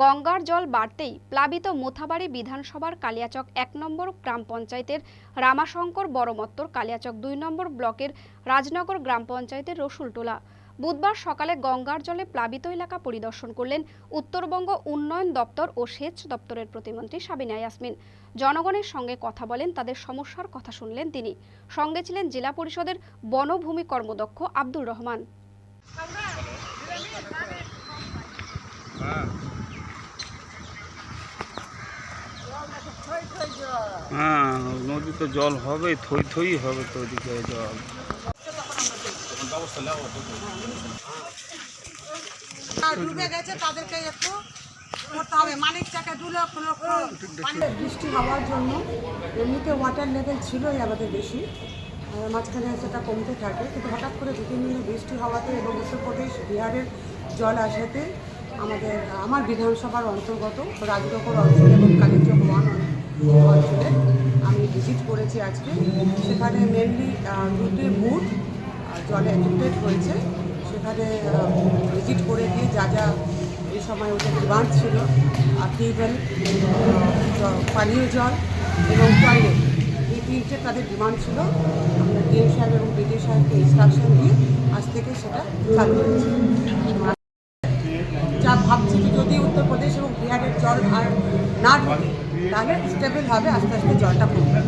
গঙ্গার জল বাড়তেই প্লাবিত মোথাবাড়ি বিধানসভার কালিয়াচক এক নম্বর গ্রাম পঞ্চায়েতের রামাশঙ্কর বড়মত্তর কালিয়াচক দুই নম্বর ব্লকের রাজনগর গ্রাম পঞ্চায়েতের রসুলটোলা। বুধবার সকালে গঙ্গার জলে প্লাবিত এলাকা পরিদর্শন করলেন উত্তরবঙ্গ উন্নয়ন দপ্তর ও সেচ দপ্তরের প্রতিমন্ত্রী সাবিনা ইয়াসমিন। জনগণের সঙ্গে কথা বলেন, তাদের সমস্যার কথা শুনলেন তিনি। সঙ্গে ছিলেন জেলা পরিষদের বনভূমি কর্মদক্ষ আব্দুর রহমান। হ্যাঁ নদীতে জল হবে, থই থই হবে তো ওদিকে জল। গেছে তাদেরকে একটু করতে হবে। মালিক টাকা দু লক্ষ। লক্ষ বৃষ্টি হওয়ার জন্য এমনিতে ওয়াটার লেভেল ছিলই আমাদের বেশি। মাঝখানে সেটা কমতে থাকে। কিন্তু হঠাৎ করে দু তিন বৃষ্টি হওয়াতে এবং উত্তরপ্রদেশ বিহারের জল আসাতে আমাদের, আমার বিধানসভার অন্তর্গত রাজনগর অঞ্চল এবং কালীচক ওয়ান ভিজিট করেছি আজকে। সেখানে মেনলি দুটি বুথ জলে অ্যাফেক্টেড হয়েছে। সেখানে ভিজিট করে দিয়ে যা যা এই সময় ওদের ডিমান্ড ছিল, আর টিউবওয়েল পানীয় জল এবং টয়লেট এই তিনটে তাদের ডিমান্ড ছিল। আমরা ডিএম সাহেব এবং বিডিও সাহেবকে ইনস্ট্রাকশন দিয়ে আজ থেকে সেটা চালু হয়েছে। যা ভাবছি যদি উত্তরপ্রদেশ এবং বিহারের জল আর না ঢোকে তাহলে স্টেবল হবে আস্তে আস্তে জলটা কমবে